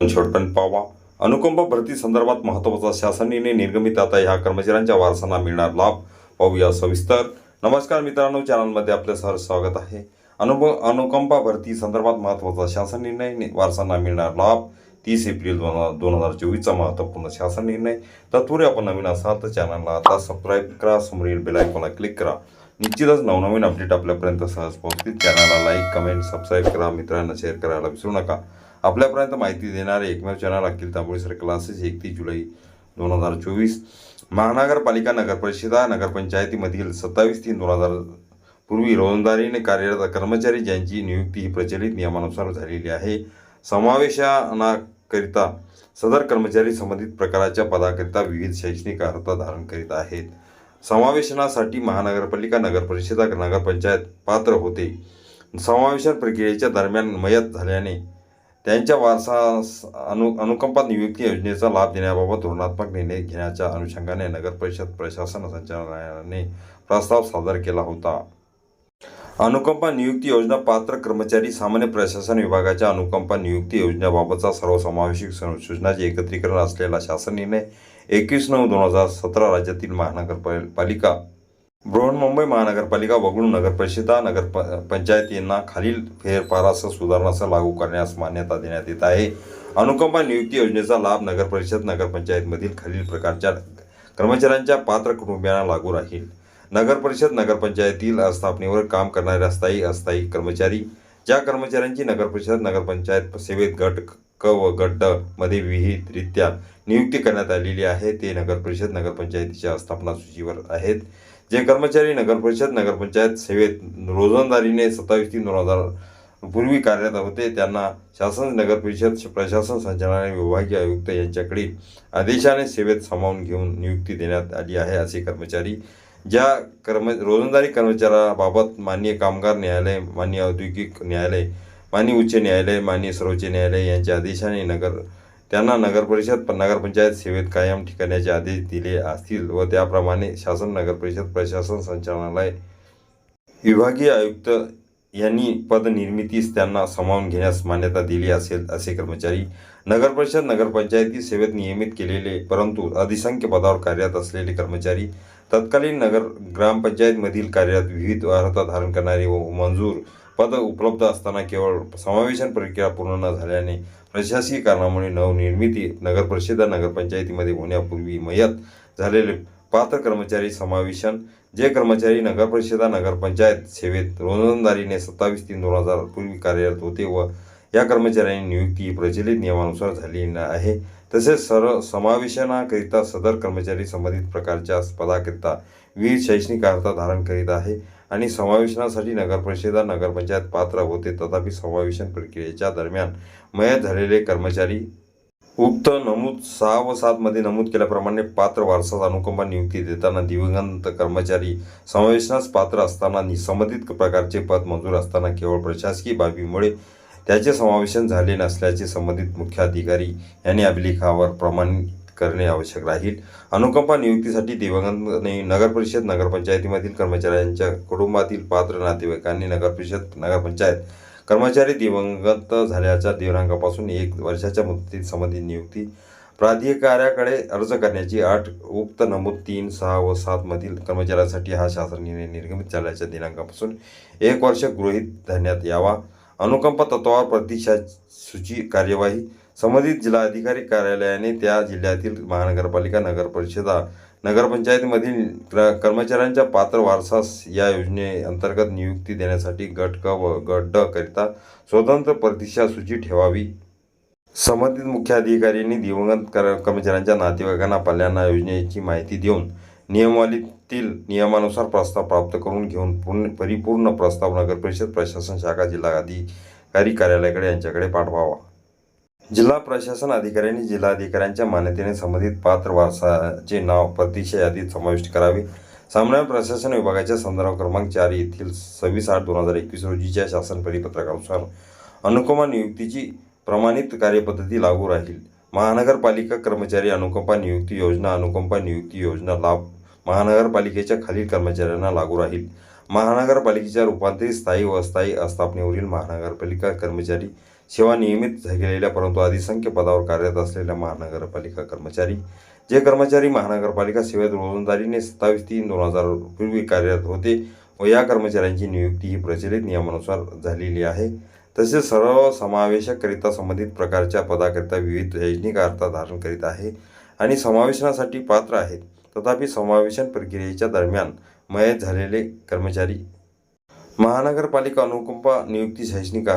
शेवटपर्यंत पावा. अनुकंप भरती संदर्भात महत्त्वाचा शासन निर्णय निर्गमित. आता ह्या कर्मचाऱ्यांच्या वारसांना मिळणार लाभ. पाहूया सविस्तर. नमस्कार मित्रांनो चॅनलमध्ये आपलं सहर्ष स्वागत आहे. अनुप अनुकंपा भरती संदर्भात महत्त्वाचा शासन निर्णय वारसांना मिळणार लाभ. तीस एप्रिल दोन दोन हजार चोवीसचा महत्त्वपूर्ण शासन निर्णय. तत्पूर्वी आपण नवीन असाल तर चॅनलला आता सबस्क्राईब करा. समोरील बेलायकॉनला क्लिक करा. निश्चितच नवनवीन अपडेट आपल्यापर्यंत सहज पोहोचतील. चॅनलला लाईक कमेंट सबस्क्राईब करा. मित्रांना शेअर करायला विसरू नका. आपल्यापर्यंत माहिती देणारे एकमेव channel Akhil Tamboli sir classes एकतीस जुलै दोन हजार चोवीस. महानगरपालिका नगरपरिषदा नगरपंचायतीमधील सत्तावीस तीन दोन हजार पूर्वी रोजंदारीने कार्यरत कर्मचारी ज्यांची नियुक्ती ही प्रचलित नियमानुसार झालेली आहे. समावेशनाकरिता सदर कर्मचारी संबंधित प्रकाराच्या पदाकरिता विविध शैक्षणिक अर्हता धारण करीत आहेत. समावेशनासाठी महानगरपालिका नगरपरिषदा नगरपंचायत पात्र होते. समावेशन प्रक्रियेच्या दरम्यान मयत झाल्याने त्यांच्या वारसास अनु अनुकंपा नियुक्ती योजनेचा लाभ देण्याबाबत धोरणात्मक निर्णय घेण्याच्या अनुषंगाने नगर परिषद प्रशासन संचालनालयाने प्रस्ताव सादर केला होता. अनुकंपा नियुक्ती योजना पात्र कर्मचारी सामान्य प्रशासन विभागाच्या अनुकंपा नियुक्ती योजनेबाबतचा सर्वसमावेशक सं- सूचनाचे एकत्रीकरण असलेला शासन निर्णय एकवीस नऊ दोन हजार सतरा राज्यातील महानगरपालिका बृहन्मुंबई महानगरपालिका वगळून नगरपरिषदा नगर प- पंचायतींना खालील फेरफारासह सुधारणासह लागू करण्यास मान्यता देण्यात येत आहे अनुकंपा नियुक्ती योजनेचा लाभ नगरपरिषद नगरपंचायतमधील खालील प्रकारच्या कर्मचाऱ्यांच्या पात्र कुटुंबियांना लागू राहील नगरपरिषद नगरपंचायतील स्थापनेवर काम करणारे अस्थायी अस्थायी कर्मचारी ज्या कर्मचाऱ्यांची नगरपरिषद नगरपंचायत सेवेत गट क व गटमध्ये विहितरित्या नियुक्ती करण्यात आलेली आहे ते नगरपरिषद नगरपंचायतीच्या स्थापना सूचीवर आहेत जे कर्मचारी नगरपरिषद नगरपंचायत सेवेत रोजंदारीने सत्तावीस तीन दोन हजार पूर्वी कार्यरत होते त्यांना शासन नगरपरिषद प्रशासन संचालनालय विभागीय आयुक्त यांच्याकडे आदेशाने सेवेत सामावून घेऊन नियुक्ती देण्यात आली आहे असे कर्मचारी ज्या कर्म रोजंदारी कर्मचाऱ्याबाबत माननीय कामगार न्यायालय माननीय औद्योगिक न्यायालय माननीय उच्च न्यायालय माननीय सर्वोच्च न्यायालय यांच्या आदेशाने नगर त्यांना नगरपरिषद नगरपंचायत सेवेत कायम ठिकाण्याचे आदेश दिले असतील व त्याप्रमाणे शासन नगरपरिषद प्रशासन संचालनालय विभागीय आयुक्त यांनी पदनिर्मितीस त्यांना सामावून घेण्यास मान्यता दिली असेल असे कर्मचारी नगरपरिषद नगरपंचायती सेवेत नियमित केलेले परंतु अधिसंख्य पदावर कार्यरत असलेले कर्मचारी तत्कालीन नगर ग्रामपंचायतमधील कार्यरत विविध अर्हता धारण करणारे व मंजूर पद उपलब्ध असताना केवळ समावेशन प्रक्रिया पूर्ण न झाल्याने प्रशासकीय कारणामुळे नवनिर्मिती नगरपरिषदा नगरपंचायतीमध्ये होण्यापूर्वी मयत झालेले पात्र कर्मचारी समावेशन जे कर्मचारी नगरपरिषदा नगरपंचायत सेवेत रोजंदारीने सत्तावीस तीन दोन हजार पूर्वी कार्यरत होते व या कर्मचाऱ्यांनी नियुक्ती प्रचलित नियमानुसार झालेली आहे. तसेच सर्व समावेशनाकरिता सदर कर्मचारी संबंधित प्रकारच्या पदाकरिता विविध शैक्षणिक अर्हता धारण करीत आहे. आणि समावेशनासाठी नगरपरिषदा नगरपंचायत पात्र होते. तथापि समावेशन प्रक्रियेच्या दरम्यान मयत झालेले कर्मचारी उक्त नमूद सहा व सातमध्ये नमूद केल्याप्रमाणे पात्र वारसास अनुकंपा नियुक्ती देताना दिवंगत कर्मचारी समावेशनास पात्र असताना संबंधित प्रकारचे पद मंजूर असताना केवळ प्रशासकीय बाबीमुळे त्याचे समावेशन झाले नसल्याचे संबंधित मुख्याधिकारी यांनी अभिलेखावर प्रमाणित करणे आवश्यक राहील. अनुकंपा नियुक्तीसाठी दिवंगत नगरपरिषद नगरपंचायतीमधील कर्मचाऱ्यांच्या कुटुंबातील पात्र नातेवाईकांनी नगरपरिषद नगरपंचायत कर्मचारी दिवंगत झाल्याच्या दिनांकापासून एक वर्षाच्या मुदतीत संबंधित नियुक्ती प्राधिकाऱ्याकडे अर्ज करण्याची आठ उक्त नमूद तीन सहा व सातमधील कर्मचाऱ्यांसाठी हा शासन निर्णय निर्गमित झाल्याच्या दिनांकापासून एक वर्ष गृहीत धरण्यात यावा. अनुकंप तत्वावर प्रतीक्षा सूची कार्यवाही संबंधित जिल्हाधिकारी कार्यालयाने त्या जिल्ह्यातील महानगरपालिका नगरपरिषदा नगरपंचायतीमधील कर्मचाऱ्यांच्या पात्र वारसास या योजनेअंतर्गत नियुक्ती देण्यासाठी गट क व गट ड करिता स्वतंत्र प्रतीक्षा सूची ठेवावी. संबंधित मुख्याधिकाऱ्यांनी दिवंगत कर्मचाऱ्यांच्या नातेवाईकांना पाल्यांना योजनेची माहिती देऊन नियमावलीतील नियमानुसार प्रस्ताव प्राप्त करून घेऊन पूर्ण परिपूर्ण प्रस्ताव नगरपरिषद प्रशासन शाखा जिल्हा अधिकारी कार्यालयाकडे यांच्याकडे पाठवावा. जिल्हा प्रशासन अधिकाऱ्यांनी जिल्हाधिकाऱ्यांच्या मान्यतेने संबंधित पात्र वारसाचे नाव प्रतीक्षा यादीत समाविष्ट करावे. सामान्य प्रशासन विभागाच्या संदर्भ क्रमांक चार येथील सव्वीस आठ दोन हजार एकवीस रोजीच्या शासन परिपत्रकानुसार अनुकंपा नियुक्तीची प्रमाणित कार्यपद्धती लागू राहील. महानगरपालिका कर्मचारी अनुकंपा नियुक्ती योजना अनुकंपा नियुक्ती योजना लाभ महानगरपालिकेच्या खालील कर्मचाऱ्यांना लागू राहील. महानगरपालिकेच्या रूपांतरित स्थायी व अस्थायी आस्थापनेवरील महानगरपालिका कर्मचारी सेवा नियमित गेलेल्या परंतु अधिसंख्य पदावर कार्यरत असलेल्या महानगरपालिका कर्मचारी जे कर्मचारी महानगरपालिका सेवेत रोजंदारीने सत्तावीस तीन दोन हजार पूर्वी कार्यरत होते व या कर्मचाऱ्यांची नियुक्ती ही प्रचलित नियमानुसार झालेली आहे. तसेच सर्व समावेशकरिता संबंधित प्रकारच्या पदाकरिता विविध शैक्षणिक अर्थ धारण करीत आहे आणि समावेशनासाठी पात्र आहेत. तथापि समावेशन प्रक्रियेच्या दरम्यान मयत झालेले कर्मचारी महानगरपालिका अनुकंपा नियुक्ती शैक्षणिक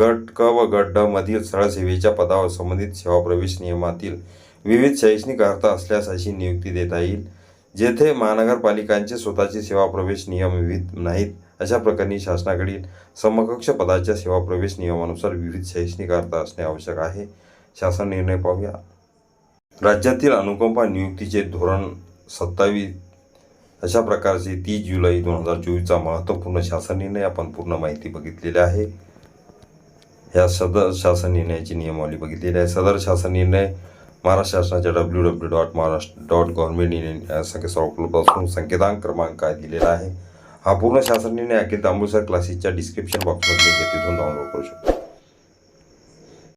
गट क व गट ड मधील सरळसेवेच्या पदावर संबंधित सेवा प्रवेश नियमातील विविध शैक्षणिक असल्यास अशी नियुक्ती देता येईल जेथे महानगरपालिकांचे स्वतःचे सेवा प्रवेश नियम विविध नाहीत अशा प्रकरणी शासनाकडील समकक्ष पदाच्या सेवा प्रवेश नियमानुसार विविध शैक्षणिक असणे आवश्यक आहे. शासन निर्णय पाहूया. राज्यातील अनुकंपा नियुक्तीचे धोरण सत्तावीस अशा प्रकारचे तीस जुलै दोन हजार चोवीसचा महत्त्वपूर्ण शासन निर्णय आपण पूर्ण माहिती बघितलेली आहे. ह्या सदर शासन निर्णयाची नियमावली बघितलेली आहे. सदर शासन निर्णय महाराष्ट्र शासनाच्या W W dot Maharashtra dot government Indian संकेतस्थळ उपलब्ध असून संकेतांक क्रमांक काय दिलेला आहे? हा पूर्ण शासन निर्णय अखिल तांबूसर क्लासेसच्या डिस्क्रिप्शन बॉक्समध्ये तिथून डाउनलोड करू शकतो.